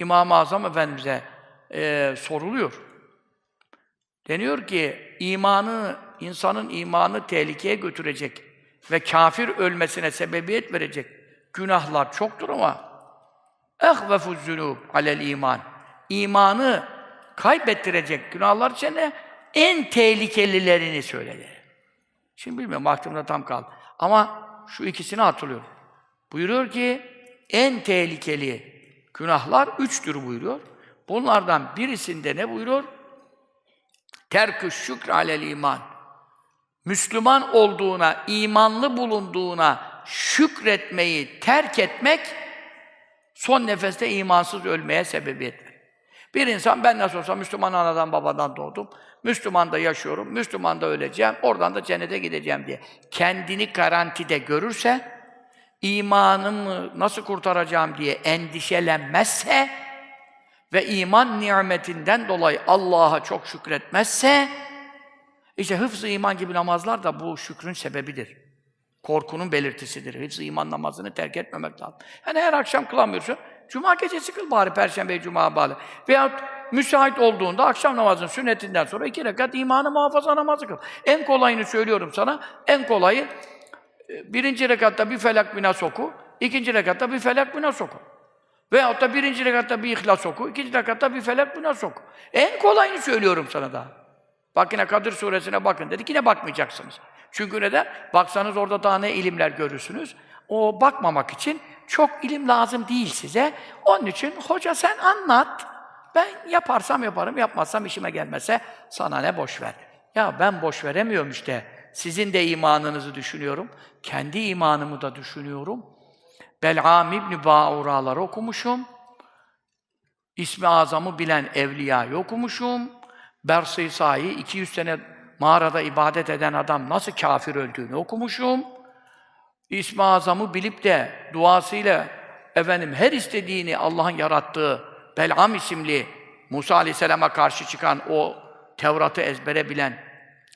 İmam-ı Azam Efendimiz'e e, soruluyor. Deniyor ki imanı, insanın imanı tehlikeye götürecek ve kafir ölmesine sebebiyet verecek günahlar çoktur ama ehvefu zunub alel iman. İmanı kaybettirecek günahlar içinde en tehlikelilerini söyledi. Şimdi bilmiyorum aklımda tam kaldı. Ama şu ikisini hatırlıyorum. Buyuruyor ki en tehlikeli günahlar üçtür buyuruyor. Bunlardan birisinde ne buyuruyor? Terkü şükr alel iman. Müslüman olduğuna, imanlı bulunduğuna şükretmeyi terk etmek son nefeste imansız ölmeye sebebiyet verir. Bir insan ben nasıl olsa Müslüman anadan babadan doğdum. Müslüman da yaşıyorum, Müslüman da öleceğim, oradan da cennete gideceğim diye kendini garantide görürse, imanımı nasıl kurtaracağım diye endişelenmezse ve iman nimetinden dolayı Allah'a çok şükretmezse, işte hıfz-ı iman gibi namazlar da bu şükrün sebebidir. Korkunun belirtisidir. Hıfz-ı iman namazını terk etmemek lazım. Yani her akşam kılamıyorsun. Cuma gecesi kıl bari, Perşembe, Cuma bağlı. Veyahut müsait olduğunda akşam namazının sünnetinden sonra iki rekat imanı muhafaza namazı kıl. En kolayını söylüyorum sana. En kolayı birinci rekatta bir felak bir nas oku, ikinci rekatta bir felak bir nas oku. Veyahut da birinci rekatta bir ihlas oku, ikinci rekatta bir felak bir nas oku. En kolayını söylüyorum sana da. Bak yine Kadir suresine bakın dedik yine bakmayacaksınız. Çünkü neden? Baksanız orada daha ne ilimler görürsünüz. O bakmamak için çok ilim lazım değil size. Onun için hoca sen anlat. Ben yaparsam yaparım, yapmazsam işime gelmese sana ne boş ver. Ya ben boş veremiyorum işte. Sizin de imanınızı düşünüyorum. Kendi imanımı da düşünüyorum. Bel'am İbni Ba'uraları okumuşum. İsmi azamı bilen evliyayı okumuşum. Bersisa'yı 200 sene mağarada ibadet eden adam nasıl kafir öldüğünü okumuşum. İsmi azamı bilip de duasıyla efendim her istediğini Allah'ın yarattığı Bel'am isimli Musa Aleyhisselam'a karşı çıkan o Tevrat'ı ezbere bilen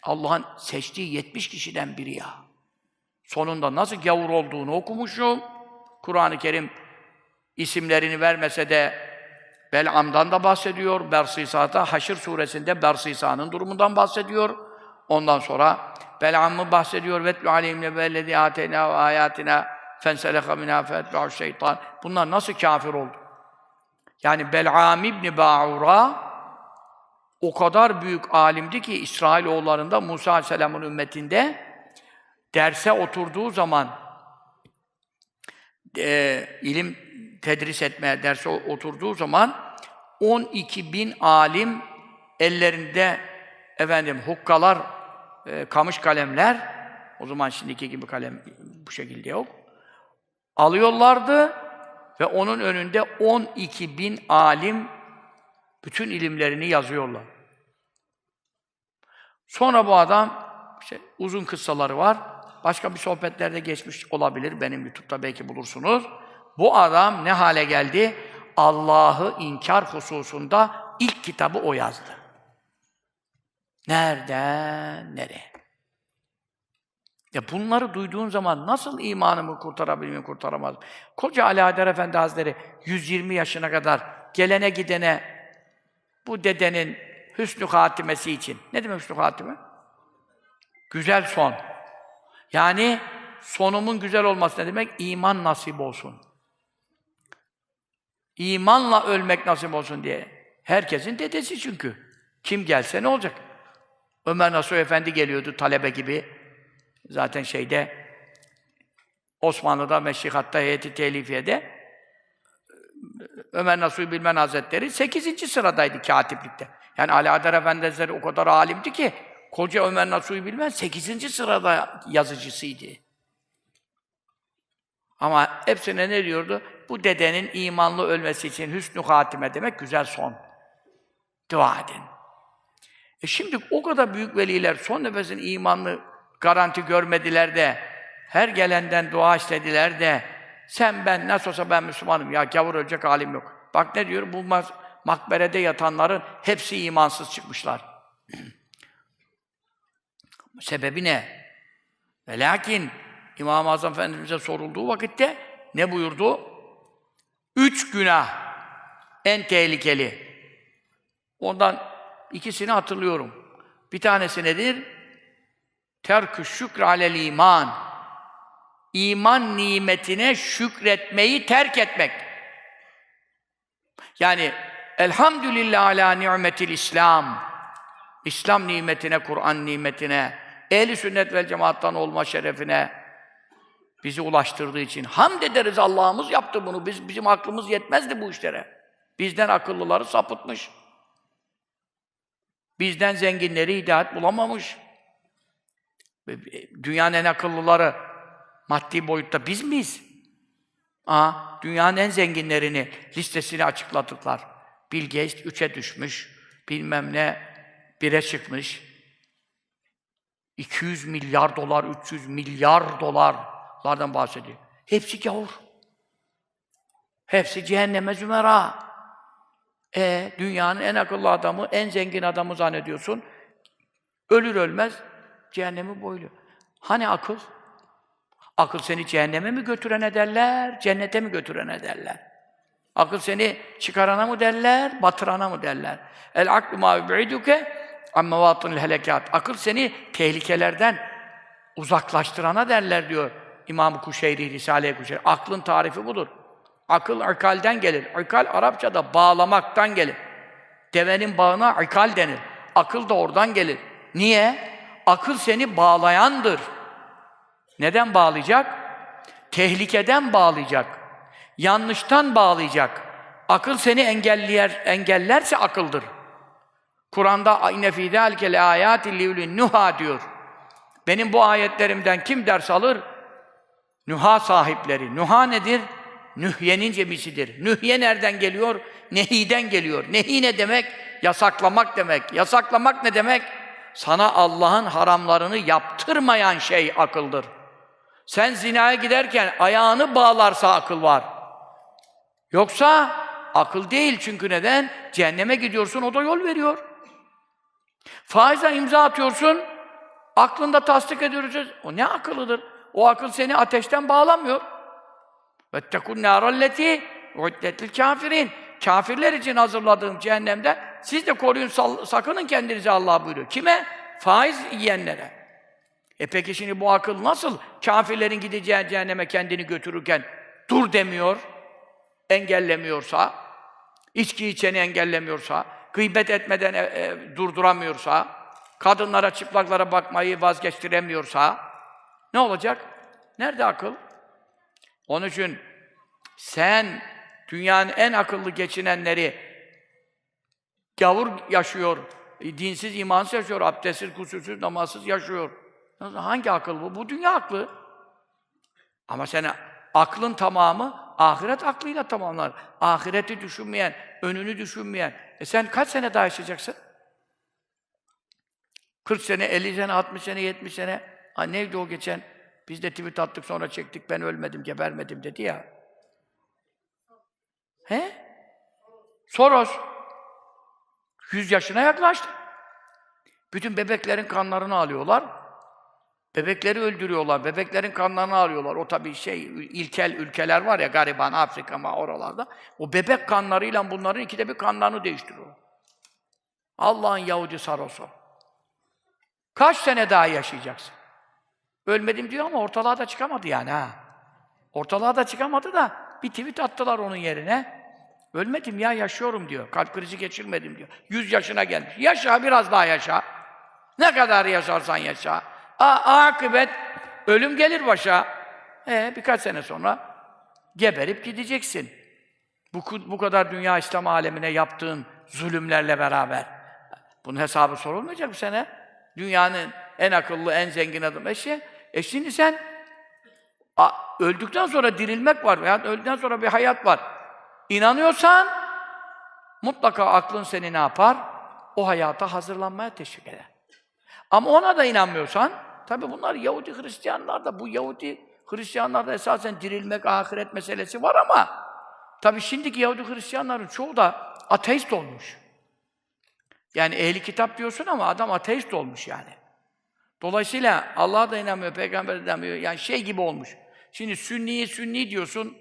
Allah'ın seçtiği 70 kişiden biri ya. Sonunda nasıl gavur olduğunu okumuşum. Kur'an-ı Kerim isimlerini vermese de Bel'am'dan da bahsediyor. Bersisa'da Haşr suresinde Bersisa'nın durumundan bahsediyor. Ondan sonra Bel'am'ı bahsediyor. Vetlu aleyhimle vellezî âteynâ ve âyâtinâ fenseleha minâ fetbâhu şeytan. Bunlar nasıl kafir oldu? Yani Bel'am İbni Ba'ura o kadar büyük alimdi ki İsrailoğullarında Musa Aleyhisselam'ın ümmetinde derse oturduğu zaman e, ilim tedris etmeye, derse oturduğu zaman 12 bin alim ellerinde efendim hukkalar, e, kamış kalemler, o zaman şimdiki gibi kalem bu şekilde yok, alıyorlardı ve onun önünde 12 bin alim bütün ilimlerini yazıyorlar. Sonra bu adam, işte uzun kıssaları var, başka bir sohbetlerde geçmiş olabilir, benim YouTube'da belki bulursunuz. Bu adam ne hale geldi? Allah'ı inkar hususunda ilk kitabı o yazdı. Nereden nereye? Ya bunları duyduğun zaman nasıl imanımı kurtarabilir miyim, kurtaramaz? Koca Ali Haydar Efendi Hazretleri 120 yaşına kadar gelene gidene bu dedenin hüsnü hatimesi için. Ne demek hüsnü hatime? Güzel son. Yani sonumun güzel olması ne demek? İman nasip olsun. İmanla ölmek nasip olsun diye. Herkesin dedesi çünkü. Kim gelse ne olacak? Ömer Nasuh Efendi geliyordu talebe gibi. Zaten şeyde Osmanlı'da Meşrikatta Heyeti Telifiye'de Ömer Nasuh Bilmen Hazretleri 8. sıradaydı katiplikte. Yani Ali Efendi Hazretleri o kadar alimdi ki koca Ömer Nasuh Bilmen 8. sırada yazıcısıydı. Ama hepsine ne diyordu? Bu dedenin imanlı ölmesi için hüsnü hatime demek güzel son. Dua edin. E şimdi o kadar büyük veliler son nefesin imanlı garanti görmediler de her gelenden dua istediler de sen ben nasıl olsa ben Müslümanım ya gavur ölecek halim yok. Bak ne diyor? Bu makberede yatanların hepsi imansız çıkmışlar. Sebebi ne? Ve lakin İmam-ı Azam Efendimiz'e sorulduğu vakitte ne buyurdu? Üç günah. En tehlikeli. Ondan ikisini hatırlıyorum. Bir tanesi nedir? Terkü şükr alel iman. İman nimetine şükretmeyi terk etmek. Yani elhamdülillah ala nimetil İslam. İslam nimetine, Kur'an nimetine, ehli sünnet vel cemaattan olma şerefine bizi ulaştırdığı için hamd ederiz Allah'ımız yaptı bunu. Biz bizim aklımız yetmezdi bu işlere. Bizden akıllıları sapıtmış. Bizden zenginleri hidayet bulamamış. Dünyanın en akıllıları maddi boyutta biz miyiz? Aa, dünyanın en zenginlerini listesini açıkladıklar. Bill Gates üçe düşmüş, bilmem ne bire çıkmış. 200 milyar dolar, 300 milyar dolarlardan bahsediyor. Hepsi gavur. Hepsi cehenneme zümera. E dünyanın en akıllı adamı, en zengin adamı zannediyorsun. Ölür ölmez cehennemi boyluyor. Hani akıl? Akıl seni cehenneme mi götüren ederler, cennete mi götüren ederler? Akıl seni çıkarana mı derler, batırana mı derler? El aklu ma yubiduke amma vatınil helekat. Akıl seni tehlikelerden uzaklaştırana derler diyor İmam-ı Kuşeyri, Risale-i Kuşeyri. Aklın tarifi budur. Akıl ikalden gelir. İkal Arapçada bağlamaktan gelir. Devenin bağına ikal denir. Akıl da oradan gelir. Niye? Akıl seni bağlayandır. Neden bağlayacak? Tehlikeden bağlayacak. Yanlıştan bağlayacak. Akıl seni engelleyer, engellerse akıldır. Kur'an'da ayne fî zâlike le âyâtin nuha diyor. Benim bu ayetlerimden kim ders alır? Nuha sahipleri. Nuha nedir? Nühyenin cemisidir. Nühye nereden geliyor? Nehiden geliyor. Nehi ne demek? Yasaklamak demek. Yasaklamak ne demek? Sana Allah'ın haramlarını yaptırmayan şey akıldır. Sen zinaya giderken ayağını bağlarsa akıl var. Yoksa akıl değil çünkü neden? Cehenneme gidiyorsun, o da yol veriyor. Faize imza atıyorsun, aklında tasdik ediyoruz. O ne akıllıdır? O akıl seni ateşten bağlamıyor. وَاتَّقُوا النَّارَ الَّتِي اُعِدَّتْ الْكَافِرِينَ Kafirler için hazırladığım cehennemde siz de koruyun, sakının kendinizi Allah buyuruyor. Kime? Faiz yiyenlere. E peki şimdi bu akıl nasıl kafirlerin gideceği cehenneme kendini götürürken dur demiyor, Engellemiyorsa, içki içeni engellemiyorsa, gıybet etmeden e, e, durduramıyorsa, kadınlara, çıplaklara bakmayı vazgeçtiremiyorsa ne olacak? Nerede akıl? Onun için sen dünyanın en akıllı geçinenleri gavur yaşıyor, dinsiz, imansız yaşıyor, abdestsiz, kusursuz, namazsız yaşıyor. Hangi akıl bu? Bu dünya aklı. Ama sen aklın tamamı ahiret aklıyla tamamlar. Ahireti düşünmeyen, önünü düşünmeyen. E sen kaç sene daha yaşayacaksın? 40 sene, 50 sene, 60 sene, 70 sene. Ha neydi o geçen? Biz de tweet attık sonra çektik. Ben ölmedim, gebermedim dedi ya. He? Soros. 100 yaşına yaklaştı. Bütün bebeklerin kanlarını alıyorlar. Bebekleri öldürüyorlar, bebeklerin kanlarını alıyorlar. O tabii şey, ilkel ülkeler var ya, gariban, Afrika ma oralarda. O bebek kanlarıyla bunların ikide bir kanlarını değiştiriyor. Allah'ın Yahudi Sarosu. Kaç sene daha yaşayacaksın? Ölmedim diyor ama ortalığa da çıkamadı yani ha. Ortalığa da çıkamadı da bir tweet attılar onun yerine. Ölmedim ya, yaşıyorum diyor. Kalp krizi geçirmedim diyor. Yüz yaşına gelmiş. Yaşa, biraz daha yaşa. Ne kadar yaşarsan yaşa. A akıbet, ölüm gelir başa. E, birkaç sene sonra geberip gideceksin. Bu, bu kadar dünya İslam alemine yaptığın zulümlerle beraber. Bunun hesabı sorulmayacak bu sene. Dünyanın en akıllı, en zengin adamı. E, şey, e şimdi sen a, öldükten sonra dirilmek var veya öldükten sonra bir hayat var. İnanıyorsan mutlaka aklın seni ne yapar? O hayata hazırlanmaya teşvik eder. Ama ona da inanmıyorsan, tabi bunlar Yahudi Hristiyanlar da, bu Yahudi Hristiyanlarda esasen dirilmek, ahiret meselesi var ama tabi şimdiki Yahudi Hristiyanların çoğu da ateist olmuş. Yani ehli kitap diyorsun ama adam ateist olmuş yani. Dolayısıyla Allah'a da inanmıyor, Peygamber'e de inanmıyor. Yani şey gibi olmuş. Şimdi Sünni'yi Sünni diyorsun,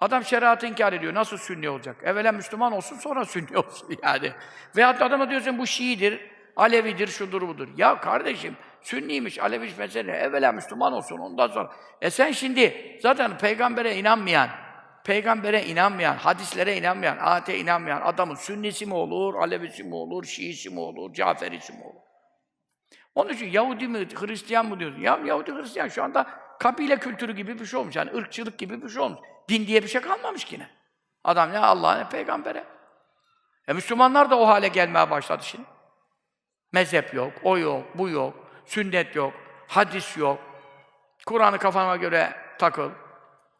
Adam şeriatı inkar ediyor. Nasıl sünni olacak? Evvela Müslüman olsun sonra sünni olsun yani. Veyahut da adama diyorsun bu Şiidir, Alevidir, şudur budur. Ya kardeşim Sünniymiş, Aleviymiş mesele. Evvela Müslüman olsun ondan sonra. E sen şimdi zaten peygambere inanmayan, peygambere inanmayan, hadislere inanmayan, ayete inanmayan adamın Sünnisi mi olur, Alevisi mi olur, Şiisi mi olur, Caferisi mi olur? Onun için Yahudi mi, Hristiyan mı diyorsun? Ya Yahudi, Hristiyan şu anda kabile kültürü gibi bir şey olmuş. Yani ırkçılık gibi bir şey olmuş. Din diye bir şey kalmamış ki ne. Adam ne Allah'a ne peygambere. E Müslümanlar da o hale gelmeye başladı şimdi. Mezhep yok, o yok, bu yok, sünnet yok, hadis yok. Kur'an'ı kafana göre takıl.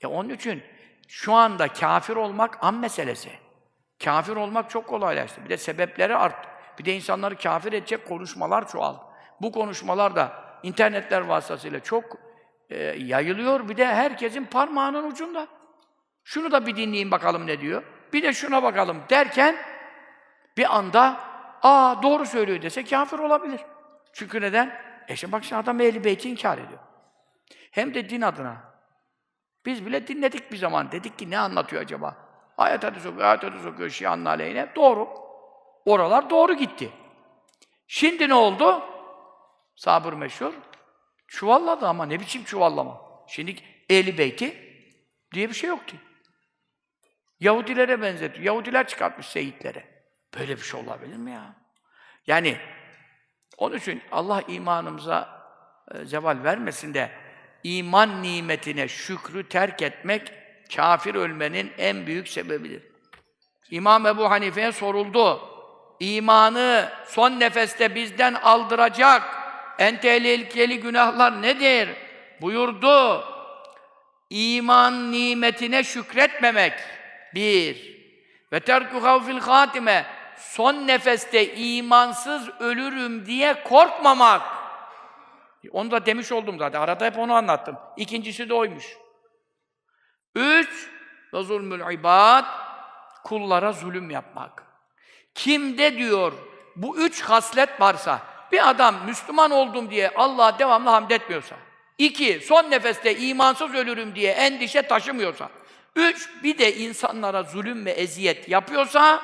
E onun için şu anda kafir olmak an meselesi. Kafir olmak çok kolaylaştı. Bir de sebepleri arttı. Bir de insanları kafir edecek konuşmalar çoğaldı. Bu konuşmalar da internetler vasıtasıyla çok e, yayılıyor. Bir de herkesin parmağının ucunda. Şunu da bir dinleyin bakalım ne diyor. Bir de şuna bakalım derken bir anda aa doğru söylüyor dese kafir olabilir. Çünkü neden? E şimdi bak şimdi adam Ehl-i Beyt'i inkar ediyor. Hem de din adına. Biz bile dinledik bir zaman. Dedik ki ne anlatıyor acaba? Ayet hadis okuyor, ayet hadis okuyor Şia'nın aleyhine. Doğru. Oralar doğru gitti. Şimdi ne oldu? Sabır meşhur. Çuvalladı ama ne biçim çuvallama. Şimdi Ehl-i Beyti diye bir şey yoktu. Yahudilere benzetiyor. Yahudiler çıkartmış seyitlere. Böyle bir şey olabilir mi ya? Yani onun için Allah imanımıza e, zeval vermesin de iman nimetine şükrü terk etmek kafir ölmenin en büyük sebebidir. İmam Ebu Hanife'ye soruldu. İmanı son nefeste bizden aldıracak en tehlikeli günahlar nedir? Buyurdu. İman nimetine şükretmemek. Bir. Ve terkü havfil hatime. Son nefeste imansız ölürüm diye korkmamak. Onu da demiş oldum zaten. Arada hep onu anlattım. İkincisi de oymuş. Üç, ve zulmül ibad, kullara zulüm yapmak. Kimde diyor, bu üç haslet varsa, bir adam Müslüman oldum diye Allah'a devamlı hamd etmiyorsa, iki, son nefeste imansız ölürüm diye endişe taşımıyorsa, üç, bir de insanlara zulüm ve eziyet yapıyorsa,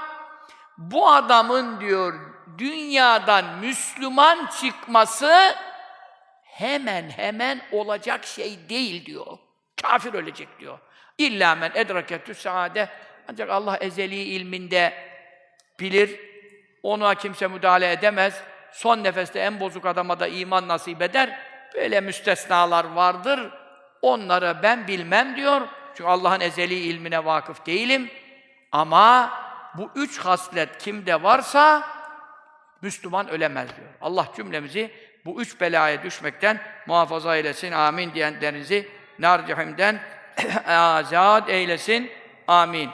bu adamın diyor, dünyadan Müslüman çıkması hemen hemen olacak şey değil diyor. Kafir ölecek diyor. İlla men edraketü saade. Ancak Allah ezeli ilminde bilir. Ona kimse müdahale edemez. Son nefeste en bozuk adama da iman nasip eder. Böyle müstesnalar vardır. Onları ben bilmem diyor. Çünkü Allah'ın ezeli ilmine vakıf değilim. Ama bu üç haslet kimde varsa Müslüman ölemez diyor. Allah cümlemizi bu üç belaya düşmekten muhafaza eylesin. Amin diyenlerinizi nar cehimden azad eylesin. Amin.